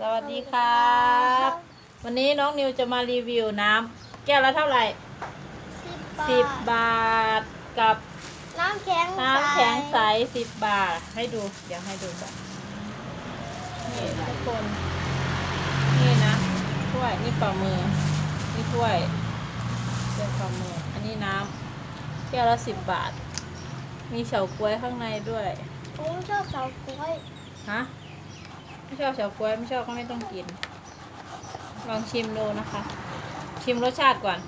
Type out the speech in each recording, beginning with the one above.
สวัสดีครับ วันนี้น้องนิวจะมารีวิวน้ำแก้วละเท่าไหร่สิสิบบบาทกับน้ำแข็งน้ำแข็งใสสิบบาท ให้ดู เดี๋ยวให้ดูก่อนนี่ทุกคน นี่นะถ้วยนี่ฝ่ามือ นี่ถ้วยเป็นฝ่ามือ อันนี้น้ำแก้วละสิบบาท มีเฉาก๊วยข้างในด้วยผมชอบเสาก้วยฮะ ไม่ชอบเฉาก๊วยไม่ชอบก็ไม่ต้องกิน ลองชิมดูนะคะ ชิมรสชาติก่อน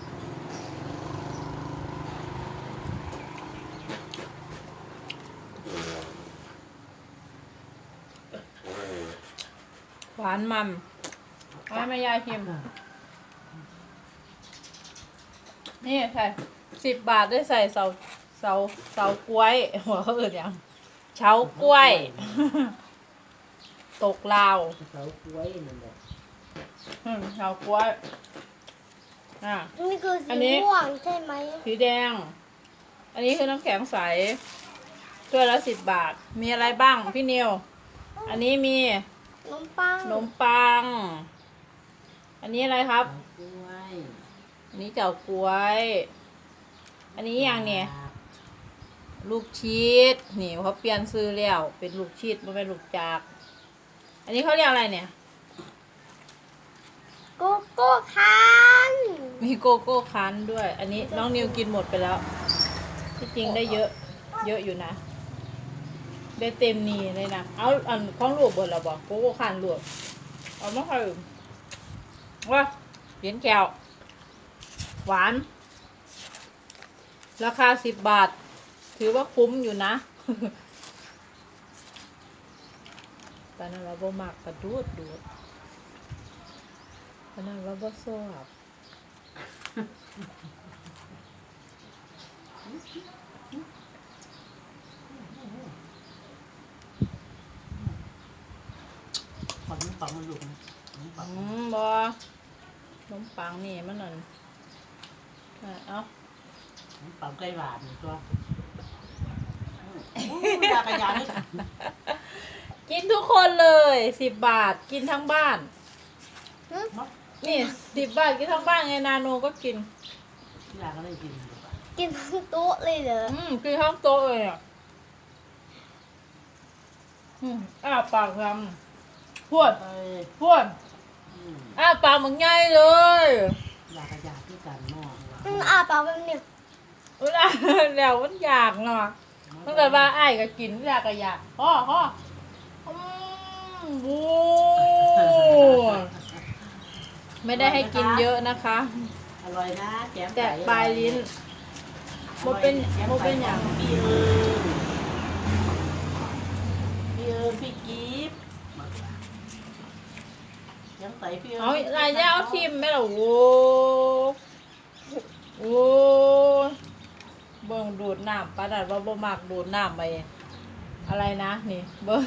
หวานมันเอาให้แม่ยายชิม นี่ใส่สิบบาทได้ใส่เสาเสาเสากล้วยหัวเขาอื่นยังเฉากล้วย ตกลาวเสาก้วยนั่นแหละอืมเฉากล้วยอะนี่คืออัสีนนี้ ม่วงใช่ไหมสีแดง อันนี้คือน้ำแข็งใสถ้วยละสิบบาท มีอะไรบ้างพี่นิว อันนี้มีขนมปังขนมปัง อันนี้อะไรครับเสาก้วยอันนี้เจ้ากล้วย อันนี้อย่างเนี่ย ลูกชีสนี่เขาเปลี่ยนซื้อแล้ว เป็นลูกชีสไม่เป็นลูกจาก อันนี้เขาเรียกอะไรเนี่ย โกโก้คันมีโกโก้คั้นด้วย อันนี้น้องนิวกินหมดไปแล้ว ที่จริงได้เยอะ เยอะอยู่นะ ได้เต็มนีเลยนะ เอาอันของลวกเบดแล้วบอกโกโก้คั้นลวกเอามาให้ว่าเหรียญแก้วหวาน ราคาสิบบาท ถือว่าคุ้มอยู่นะ ตอนนั้นเราบ่มักกระดูดดูดตอนนั้นเราบ่ชอบขอนปังมันลูกนะขนมปัอืงมบอขนมปังนี่มันนั่นอะเอาขนมปังไก่หวานตัวตากระยานเลย กินทุกคนเลยสิบบาทกินทั้งบ้าน นี่สิบบาทกินทั้งบ้านไงนาโนก็กิน อยากอะไรกินกินทั้งโต๊ะเลยเหรออืมกินทั้งโต๊ะเลยอะอืมอ้าปากทำพวดไปพวดอ้าปากเหมือนไงเลยอยากกระยาที่กันนอกอืมอาปากแบบนี้เวลาแล้วมันอยากเนาะตั้งแต่ว่าไอ้ายก็กินอยากก็อยากพ่อพ่ออื มบูไม่ได้ให้กินเยอะนะคะ อร่อยนะแกมแต่ปลายลิ้นโมเป็นโมเป็นอย่างพี่เอิญพี่เอิญพี่กีฟยังใส่พี่เอิญเอาอะไรเนี่ยเอาทิมไหมล่ะโว้โว้เบิ่งดูดน้ำปลาดัดว่าบ่มักดูดน้ำไปอะไรนะนี่เบิ่ง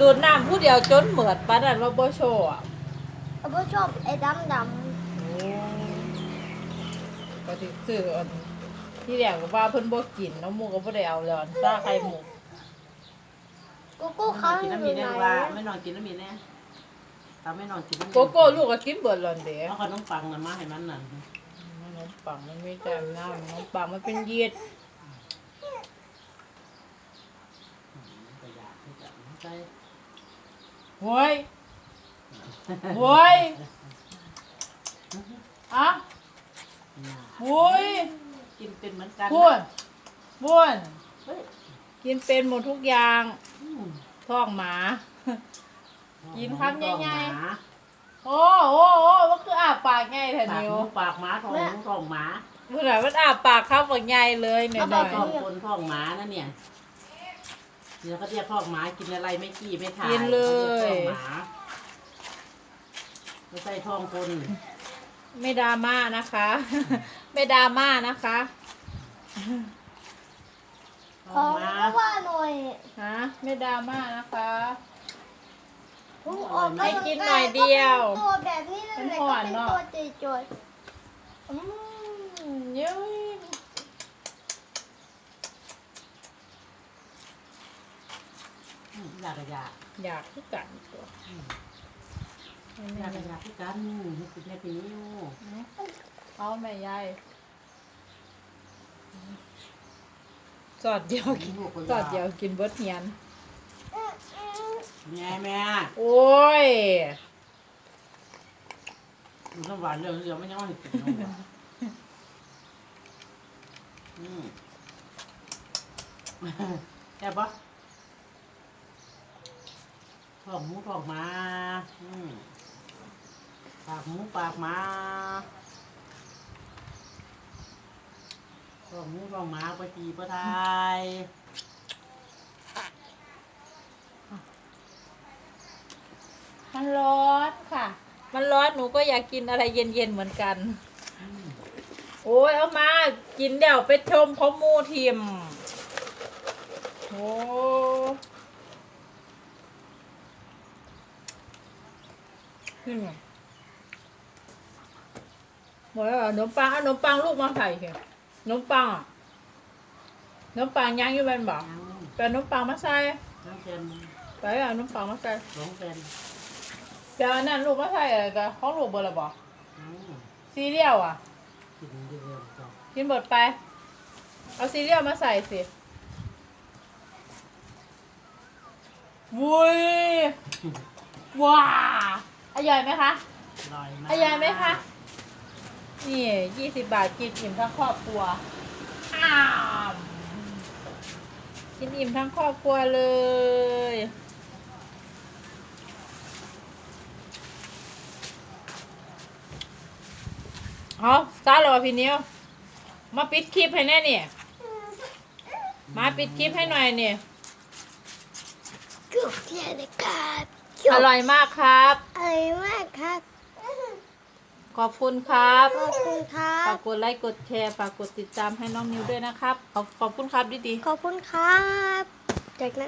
ดูดน้ำผู้เดียวจนเหมือดปลาดัดว่าบ่โชว์อะเราก็ชอบไอ้ดำดโอ้ก็ถึงซื้ออันที่แรกก็ว่าเพิ่นบ่กินน้ำมูกก็บ่ได้เอาแล้วอันซ่าไข่หมูำโกโก้คันกินอน้ำมียู่ไหนแน่ว่าไม่นอนกินน้ำมีแน่ตาไม่นอนกินน้ำมีโกโก้ลูกก็กินเบิดแล้วเด้เอาขนมปังน่ะมาให้มันนั่นน้ำปังมันไม่แต่น้ำน้ำปังมันเป็นเยียดกระยาที่จะใส่ โว้ยโว้ยอะโว้ยกินเป็นเหมือนกันบ้วนบ้วนเฮ้ยกินเป็นหมดทุกอย่างอืมท้องหมา กินคำใหญ่ๆหมาโอ้โอ้โอ้มันคืออาปากไงแทปากนิหวมูปากหมาท้องหมูท้องหมาพูดหน่อยมันอาปากครับปากใหญ่เลยหน่อยหน่อยท้องคนท้องหมานะเนี่ย เดี๋ยวก็เรียกท้องหมากินอะไรไม่กี้ไม่ถ่ายกินเลย ขารีกท้องหมาไม่ใช่ท้องคนไม่ดราม่านะคะ ไม่ดราม่านะคะขท้อองหมาว่าหน่อยฮะไม่ดราม่านะคะ ผมออกกำลังให้กายกินหน่อยเดียวก็เป็นตัวแบบนี้นั่นแหละมันก็ห่อนเป็นเนอะตัวจอยอืม เย้ย อืมอยากกระยาอยากคือกันตัวอืมไม่อยากไม่อยากคือกันให้กินแค่ปีนิ้วเอาแม่ยายสอดเดียวกินสอดเดียวกินเบิดเฮียน แม่แม่โอ้ยดูน้ำหวานเรื่องเรื่องไม่ยังว่าให้กินน้ำหวานอืมแค่บปะ ทองหมูทองหมาอืมปากหมูปากหมาทองหมูทองหมาปะจีปะไทยมันร้อนค่ะ มันร้อนหนูก็อยากกินอะไรเย็นๆเหมือนกัน อืมโอ้ยเอามากินเดี๋ยวไปชมเขามูทีมโอ้ นี่ไงหมดแล้วเหรอขนมปังเอาขนมปังลูกมาใส่เถอะขนมปังอะขนมปังยังอยู่แมันบอกยังแต่ขนมปังมาใส่น้ำเซนไปเอาขนมปังมาใส่สองเซนเดี๋ยวอันนั้นลูกมาใส่อะไรกันของลูกเบอร์ละบอกอืมซีเรียลอะกินเรื่อยๆจ้ะกินหมดไป เอาซีเรียลมาใส่สิวุ้ยว้า อร่อยไหมคะอร่อยมากอร่อยไหมคะ นี่ยี่สิบบาทกินอิ่มทั้งครอบครัวอ้ามกินอิ่มทั้งครอบครัวเลย เอาซาหรอพี่นิ้ว มาปิดคลิปให้แน่เนี่ย มาปิดคลิปให้หน่อยเนี่ยเกือบ เที่ยงเลยครับอร่อยมากครับ อร่อยมากครับขอบคุณครับ ขอบคุณครัฝาบกกดไลค์ กดแชร์ ฝากกดติดตามให้น้องนิวด้วยนะครับ ขอบขอบคุณครับดีๆ ขอบคุณครับจากนั้น